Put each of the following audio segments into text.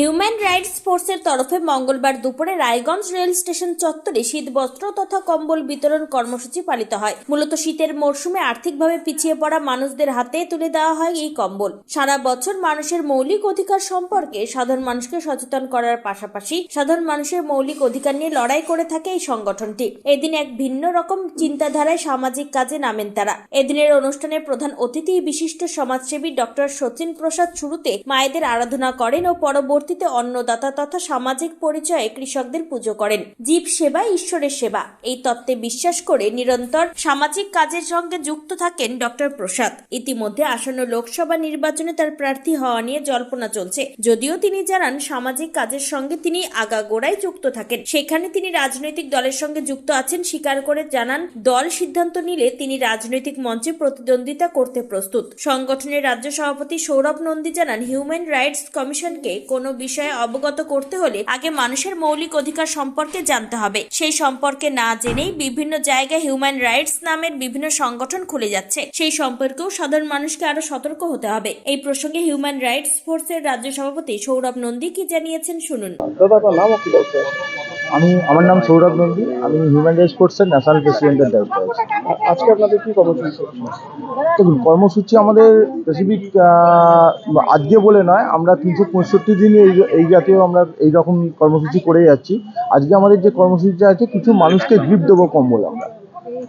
human human rights ফোর্সের তরফে মঙ্গলবার দুপুরে রায়গঞ্জ রেল স্টেশন চত্বরে শীত বস্ত্র তথা কম্বল বিতরণ কর্মসূচি পালিত হয়। মূলত শীতের মরশুমে আর্থিকভাবে পিছিয়ে পড়া মানুষদের হাতে তুলে দেওয়া হয় এই কম্বল। সারা বছর মানুষের মৌলিক অধিকার সম্পর্কে সাধারণ মানুষকে সচেতন করার পাশাপাশি সাধারণ মানুষের মৌলিক অধিকার নিয়ে লড়াই করে থাকে এই সংগঠনটি। এদিন এক ভিন্ন রকম চিন্তাধারায় সামাজিক কাজে নামেন তারা। এদিনের অনুষ্ঠানে প্রধান অতিথি বিশিষ্ট সমাজসেবী ডক্টর সচিন প্রসাদ শুরুতে মায়েদের আরাধনা করেন ও পরবর্তীতে অন্নদাতা তথা সামাজিক পরিচয়ে কৃষকদের পুজো করেন। জীব সেবা, ঈশ্বরের সেবা। এই তত্ত্বে বিশ্বাস করে নিরন্তর সামাজিক কাজের সঙ্গে যুক্ত থাকেন ডক্টর প্রসাদ। ইতিমধ্যে আসন্ন লোকসভা নির্বাচনে তার প্রার্থী হওয়া নিয়ে জল্পনা চলছে। যদিও তিনি জানান, সামাজিক কাজের সঙ্গে তিনি আগাগোড়াই যুক্ত থাকেন। সেখানে তিনি রাজনৈতিক দলের সঙ্গে যুক্ত আছেন স্বীকার করে জানান, দল সিদ্ধান্ত নিলে তিনি রাজনৈতিক মঞ্চে প্রতিদ্বন্দ্বিতা করতে প্রস্তুত। সংগঠনের রাজ্য সভাপতি সৌরভ নন্দী জানান, হিউম্যান রাইটস কমিশনকে কোনো বিষয়ে অবগত করতে হলে আগে মানুষের মৌলিক অধিকার সম্পর্কে জানতে হবে। সেই সম্পর্কে না জেনেই বিভিন্ন জায়গায় হিউম্যান রাইটস নামের বিভিন্ন সংগঠন খুলে যাচ্ছে। সেই সম্পর্কেও সাধারণ মানুষকে আরও সতর্ক হতে হবে। এই প্রসঙ্গে হিউম্যান রাইটস ফোর্সের রাজ্য সভাপতি সৌরভ নন্দী কি জানিয়েছেন শুনুন। আমি আমার নাম সৌরভ নন্দী আমি হিউম্যান রাইটস ফোর্সের ন্যাশনাল প্রেসিডেন্টের দায়িত্ব আছি। আজকে আপনাদের কি কর্মসূচি দেখুন কর্মসূচি আমাদের স্পেসিফিক আজকে বলে নয় আমরা তিনশো পঁয়ষট্টি দিন এই এই জাতীয় আমরা এই রকম কর্মসূচি করে যাচ্ছি। আজকে আমাদের যে কর্মসূচিটা আছে কিছু মানুষকে গিফট দেবো কম্বল আমরা।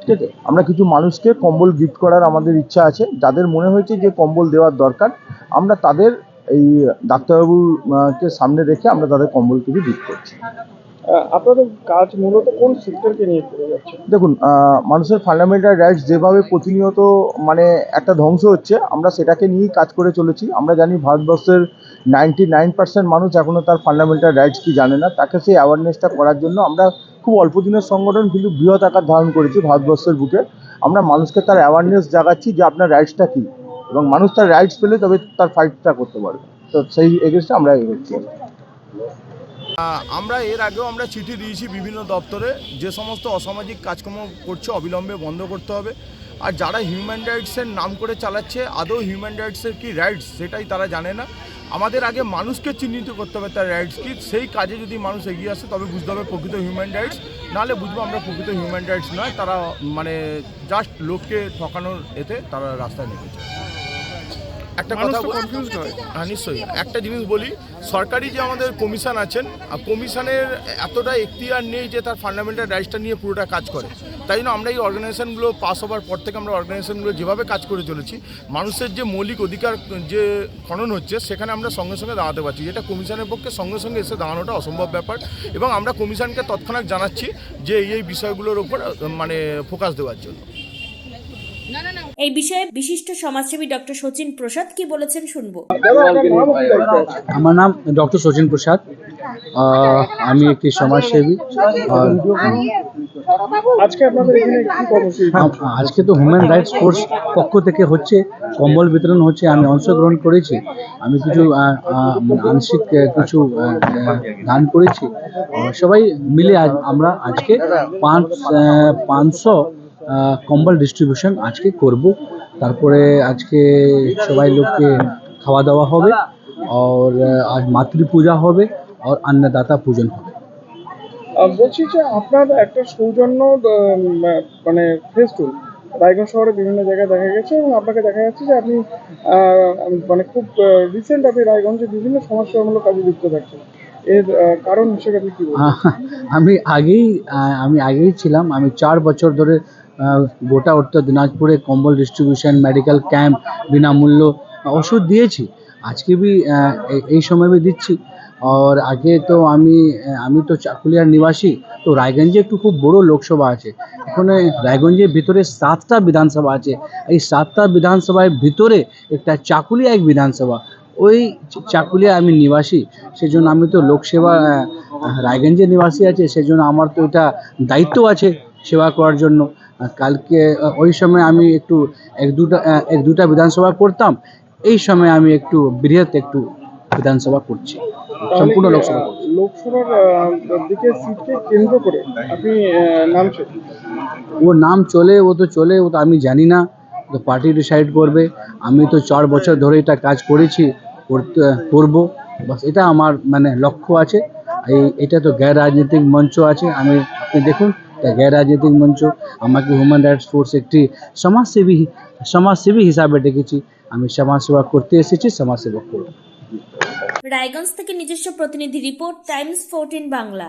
ঠিক আছে? আমরা কিছু মানুষকে কম্বল গিফট করার আমাদের ইচ্ছা আছে। যাদের মনে হয়েছে যে কম্বল দেওয়ার দরকার আমরা তাদের এই ডাক্তারবাবুর কে সামনে রেখে আমরা তাদের কম্বল কিছু গিফট করছি। আপনাদের কাজ মূলত কোন সেক্টরকে নিয়ে করে যাচ্ছে? দেখুন মানুষের ফান্ডামেন্টাল রাইটস যেভাবে প্রতিনিয়ত মানে একটা ধ্বংস হচ্ছে আমরা সেটাকে নিয়েই কাজ করে চলেছি। আমরা জানি ভারতবর্ষের নাইনটি নাইন পার্সেন্ট মানুষ এখনও তার ফান্ডামেন্টাল রাইটস কি জানে না। তাকে সেই অ্যাওয়ারনেসটা করার জন্য আমরা খুব অল্প দিনের সংগঠন কিন্তু বৃহৎ আকার ধারণ করেছি ভারতবর্ষের বুকে। আমরা মানুষকে তার অ্যাওয়ারনেস জাগাচ্ছি যে আপনার রাইটসটা কী। এবং মানুষ তার রাইটস পেলে তবে তার ফাইটটা করতে পারবে। তো সেই এগেনস্টে আমরা এগোচ্ছি। আমরা এর আগেও আমরা চিঠি দিয়েছি বিভিন্ন দপ্তরে, যে সমস্ত অসামাজিক কাজকর্ম করছে অবিলম্বে বন্ধ করতে হবে। আর যারা হিউম্যান রাইটসের নাম করে চালাচ্ছে, আদৌ হিউম্যান রাইটসের কি রাইটস সেটাই তারা জানে না। আমাদের আগে মানুষকে চিহ্নিত করতে হবে তার রাইটস কি, সেই কাজে যদি মানুষ এগিয়ে আসে, তবে বুঝতে হবে প্রকৃত হিউম্যান রাইটস নাহলে বুঝব আমরা প্রকৃত হিউম্যান রাইটস নয়, তারা মানে জাস্ট লোককে ঠকানোর এতে তারা রাস্তায় নেমেছে। একটা কথা হয়। হ্যাঁ নিশ্চয়ই। একটা জিনিস বলি সরকারি যে আমাদের কমিশন আছেন কমিশনের এতটা এখতিয়ার নেই যে তার ফান্ডামেন্টাল রাইটসটা নিয়ে পুরোটা কাজ করে। তাই জন্য আমরা এই অর্গানাইজেশনগুলো পাস হওয়ার পর থেকে আমরা অর্গানাইজেশনগুলো যেভাবে কাজ করে চলেছি মানুষের যে মৌলিক অধিকার যে খনন হচ্ছে সেখানে আমরা সঙ্গে সঙ্গে দাঁড়াতে পারছি। যেটা কমিশনের পক্ষে সঙ্গে সঙ্গে এসে দাঁড়ানোটা অসম্ভব ব্যাপার এবং আমরা কমিশনকে তৎক্ষণাৎ জানাচ্ছি যে এই এই বিষয়গুলোর উপর মানে ফোকাস দেওয়ার জন্য। এই বিষয়ে বিশিষ্ট সমাজসেবী ডক্টর সচিন প্রসাদ কি বলেছেন শুনব? আমার নাম ডক্টর সচিন প্রসাদ। আমি একটি সমাজসেবী। আজকে তো হিউম্যান রাইটস ফোর্স পক্ষ থেকে হচ্ছে কম্বল বিতরণ হচ্ছে আমি অংশগ্রহণ করেছি। আমি কিছু আংশিক কিছু দান করেছি। সবাই মিলে আজ আমরা আজকে পাঁচ পাঁচশো কম্বল ডিস্ট্রিবিউশন আজকে করব। তারপরে আজকে সবাই লোককে খাওয়া দাওয়া হবে আর আজ মাতৃ পূজা হবে আর অন্নদাতা পূজন হবে। বলছি যে আপনার একটা সৌজন্য মানে ফেস্টুল রায়গঞ্জ শহরে বিভিন্ন জায়গায় দেখা গেছে এবং আপনাকে দেখা যাচ্ছে যে আপনি মানে খুব রিসেন্ট আপনি রায়গঞ্জে বিভিন্ন সমস্যামূলক কাজে যুক্ত থাকছেন। এর কারণ হিসেবে আপনি কি আমি আগেই আমি আগেই ছিলাম। আমি চার বছর ধরে গোটা উত্তর দিনাজপুরে কম্বল ডিস্ট্রিবিউশন মেডিকেল ক্যাম্প বিনামূল্য ওষুধ দিয়েছি। আজকে বি এই সময় বি দিচ্ছি। আর আগে তো আমি আমি তো চাকুলিয়ার নিবাসী, তো রায়গঞ্জে একটু খুব বড় লোকসভা আছে। এখানে রায়গঞ্জের ভিতরে সাতটা বিধানসভা আছে। এই সাতটা বিধানসভার ভিতরে একটা চাকুলিয়া এক বিধানসভা। ওই চাকুলিয়া আমি নিবাসী, সেজন্য আমি তো লোকসেবা রায়গঞ্জে নিবাসী আছে, সেজন্য আমার তো এটা দায়িত্ব আছে সেবা করার জন্য। কালকে ওই সময় আমি একটু এক দুটা এক দুটা বিধানসভা করতাম এই সময় আমি একটু বৃহৎ একটু বিধানসভা করছি সম্পূর্ণ লোকসভা লোকসভার দিকে সিটকে কেন্দ্র করে আপনি নামছেন ও নাম চলে ও তো চলে ও তো আমি জানি না তো পার্টি ডিসাইড করবে। আমি তো চার বছর ধরে এটা কাজ করেছি করতে করব বাস এটা আমার মানে লক্ষ্য আছে। এই এটা তো গ্যার রাজনৈতিক মঞ্চ আছে আমি আপনি দেখুন এটা গ্যার রাজনৈতিক মঞ্চ, আমাকে হিউম্যান রাইটস ফোর্স একটি সমাজসেবী সমাজসেবী হিসাবে ডেকেছি। আমি সমাজসেবা করতে এসেছি, সমাজসেবা করব। রায়গঞ্জ থেকে নিজস্ব প্রতিনিধি রিপোর্ট, টাইমস ফোরটিন বাংলা।